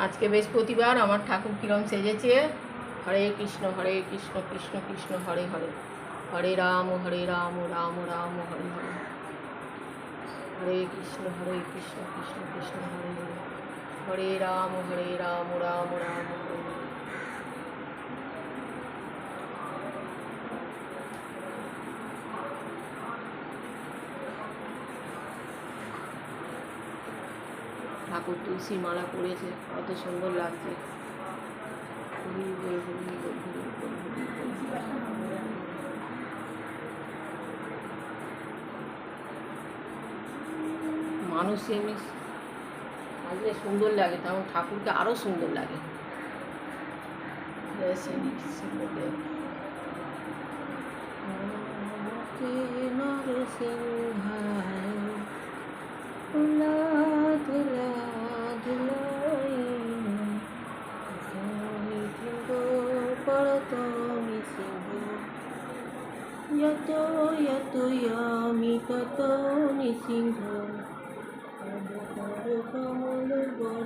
আজকে বৃহস্পতিবার আমার ঠাকুর কিরম সেজেছে। হরে কৃষ্ণ হরে কৃষ্ণ কৃষ্ণ কৃষ্ণ, হরে হরে। হরে রাম হরে রাম রাম রাম, হরে হরে। হরে কৃষ্ণ হরে কৃষ্ণ কৃষ্ণ কৃষ্ণ, হরে হরে। হরে রাম হরে রাম রাম রাম হরে হরে ঠাকুর তুলসী মালা পড়েছে কত সুন্দর লাগছে। মানুষ এমনি আসলে সুন্দর লাগে তেমন ঠাকুরকে আরও সুন্দর লাগে। জয় পরতমি সিংহ যত যত ইয়ামি তত নিসিংহ